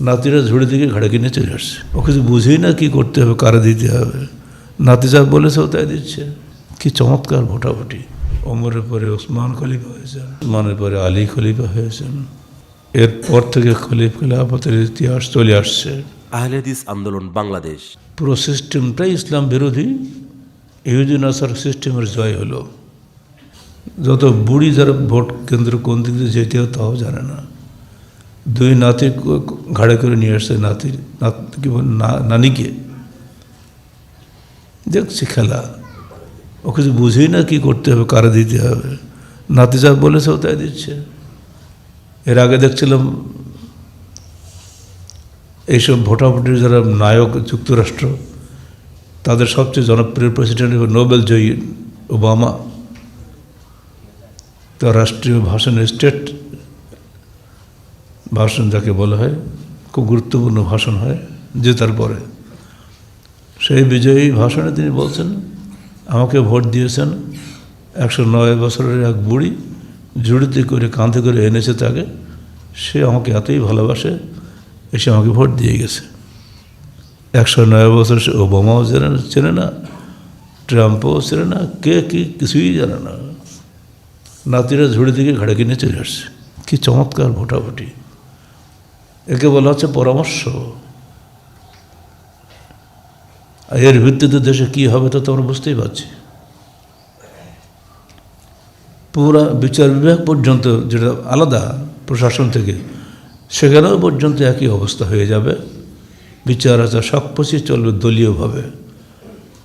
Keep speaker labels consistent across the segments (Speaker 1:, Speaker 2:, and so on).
Speaker 1: নাতিরা ঝুড়ি দিকে ঘাড়ে কিনে চলে আসছে। ও কিছু বুঝেই না কি করতে হবে কারে দিতে হবে। নাতি যা বলেছে ও তাই দিচ্ছে। কি চমৎকার ভোটাভুটি। ওমরের পরে ওসমান খলিফা হয়েছেন ওসমানের পরে আলী খলিফা হয়েছেন। এরপর থেকে খলিফ খেলাফতের ইতিহাস চলে আসছে।
Speaker 2: আহলেদিস আন্দোলন বাংলাদেশ।
Speaker 1: পুরো সিস্টেমটাই ইসলাম বিরোধী। ইহুদিন আসার সিস্টেমের জয় হলো। যত বুড়ি যারা ভোট কেন্দ্র কোন দিক দিয়ে যেতে তাও জানে না। দুই নাতি ক- ঘাড়ে করে নিয়ে আসছে নাতির, নাত নানিকে। দেখছি খেলা। ও কিছু বুঝেই না কি করতে হবে, কারে দিতে হবে। নাতি যা বলেছে ও তাই দিচ্ছে। এর আগে দেখছিলাম, এইসব ভোটাভুটির যারা নায়ক, যুক্তরাষ্ট্র, তাদের সবচেয়ে জনপ্রিয় প্রেসিডেন্ট এবং নোবেল জয়ী ওবামা। তার রাষ্ট্রীয় ভাষণে স্টেট ভাষণ যাকে বলা হয়, খুব গুরুত্বপূর্ণ ভাষণ হয় জেতার পরে। সেই বিজয়ী ভাষণে তিনি বলছেন, আমাকে ভোট দিয়েছেন একশো নয় বছরের এক বুড়ি, জুড়িতে করে কাঁধে করে এনেছে তাকে। সে আমাকে এতই ভালোবাসে, এসে আমাকে ভোট দিয়ে গেছে। একশো নয় বছর সে ওবামাও চেনে না চেনে না, ট্রাম্পও চেনে না, কে কি কিছুই জানে না। নাতিরা ঝুড়ি দিকে ঘাড়ে কিনে চলে আসছে। কী চমৎকার ভোটাভুটি। একে বলা হচ্ছে পরামর্শ। এর ভিত্তিতে দেশে কি হবে তা তো আমরা বুঝতেই পারছি। পুরা বিচার বিভাগ পর্যন্ত যেটা আলাদা প্রশাসন থেকে, সেখানেও পর্যন্ত একই অবস্থা হয়ে যাবে। বিচার আচার সব কিছুই চলবে দলীয়ভাবে।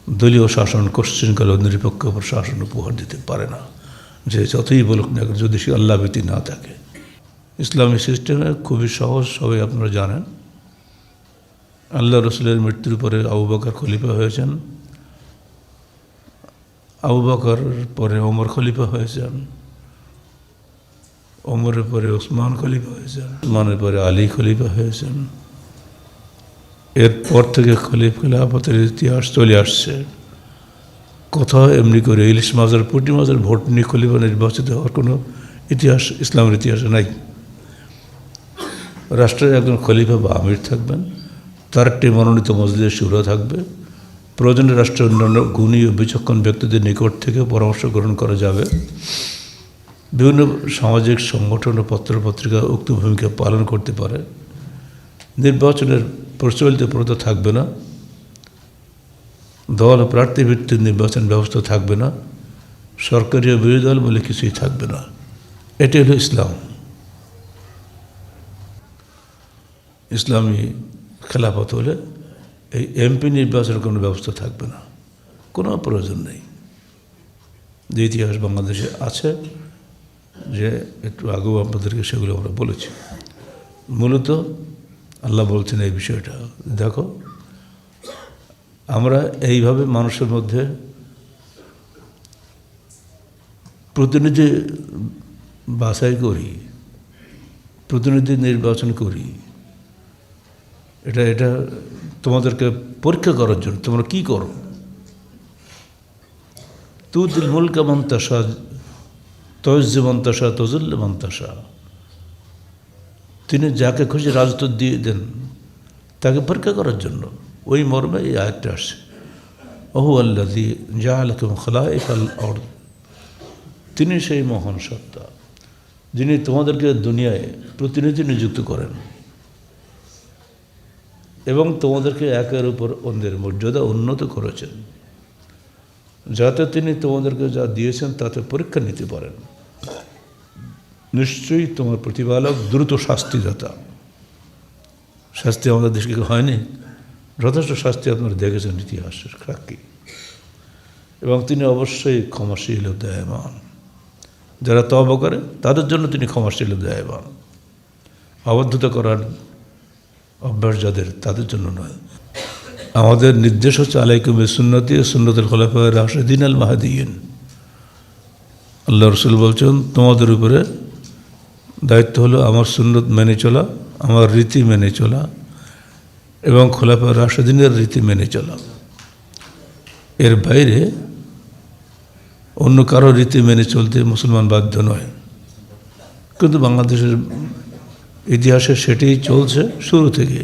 Speaker 1: দলীয় শাসন কোশ্চিনকাল নিরপেক্ষ প্রশাসন উপহার দিতে পারে না। যে যতই বলুক না যদি সে আল্লাহ না থাকে। ইসলামী সিস্টেমে খুবই সহজ, সবাই আপনারা জানেন। আল্লাহ রসুলের মৃত্যুর পরে আবু বকর খলিফা হয়েছেন। আবু বকর পরে ওমর খলিফা হয়েছেন। ওমরের পরে ওসমান খলিফা হয়েছেন। ওসমানের পরে আলী খলিফা হয়েছেন। এরপর থেকে খলিফ খেলাফতের ইতিহাস চলে আসছে। কোথাও এমনি করে ইলিশ মাছের পুটি মাছের ভোট নিয়ে খলিফা নির্বাচিত হওয়ার কোনো ইতিহাস, ইসলামের ইতিহাসে নাই। রাষ্ট্রের একজন খলিফা বা আমির থাকবেন, তার একটি মনোনীত মসজিদের সুরা থাকবে। প্রয়োজনে রাষ্ট্রের অন্যান্য গুণী ও বিচক্ষণ ব্যক্তিদের নিকট থেকে পরামর্শ গ্রহণ করা যাবে। বিভিন্ন সামাজিক সংগঠন ও পত্রপত্রিকা উক্ত ভূমিকা পালন করতে পারে। নির্বাচনের প্রচলিত প্রথা থাকবে না। দল ও প্রার্থী ভিত্তিক নির্বাচন ব্যবস্থা থাকবে না। সরকারি ও বিরোধী দল বলে কিছুই থাকবে না। এটি হলো ইসলাম। ইসলামী খেলাফত হলে এই এমপি নির্বাচনের কোনো ব্যবস্থা থাকবে না। কোনো প্রয়োজন নেই। যে ইতিহাস বাংলাদেশে আছে, যে একটু আগেও আপনাদেরকে সেগুলো আমরা বলেছি। মূলত আল্লাহ বলছেন এই বিষয়টা। দেখো, আমরা এইভাবে মানুষের মধ্যে প্রতিনিধি বাছাই করি, প্রতিনিধি নির্বাচন করি এটা এটা তোমাদেরকে পরীক্ষা করার জন্য, তোমরা কি করো? তুদিল মুলকা মন্তাসা তজ্জে মন্তাসা তজুল্লে মন্তাসা তিনি যাকে খুশি রাজত্ব দিয়ে দেন, তাকে পরীক্ষা করার জন্য। ওই মর্মে এই আয়টা আসছে। ওহু আল্লাদি জাহালকুম খলাইফ আল অর্দ তিনি সেই মহান সত্তা, যিনি তোমাদেরকে দুনিয়ায় প্রতিনিধি নিযুক্ত করেন। এবং তোমাদেরকে একের উপর অন্যের মর্যাদা উন্নত করেছেন। যাতে তিনি তোমাদেরকে যা দিয়েছেন, তাতে পরীক্ষা নিতে পারেন। নিশ্চয়ই তোমার প্রতিপালক দ্রুত শাস্তিদাতা। শাস্তি আমাদের দেশকে হয়নি? যথেষ্ট শাস্তি আপনারা দেখেছেন ইতিহাসের সাক্ষী। এবং তিনি অবশ্যই ক্ষমাশীল ও দয়াবান। যারা তব করে, তাদের জন্য তিনি ক্ষমাশীল ও দয়াবান। অবদ্ধতা করার অভ্যাস যাদের, তাদের জন্য নয়। আমাদের নির্দেশ হচ্ছে আলাইকুম সুন্নতি সুন্নতুল খোলাফা রাশেদিন আল মাহাদিন আল্লাহ রসুল বলছেন, তোমাদের উপরে দায়িত্ব হলো আমার সুন্নত মেনে চলা, আমার রীতি মেনে চলা এবং খোলাফা রাশেদিনের রীতি মেনে চলা। এর বাইরে অন্য কারও রীতি মেনে চলতে মুসলমান বাধ্য নয়। কিন্তু বাংলাদেশের ইতিহাসে সেটাই চলছে শুরু থেকে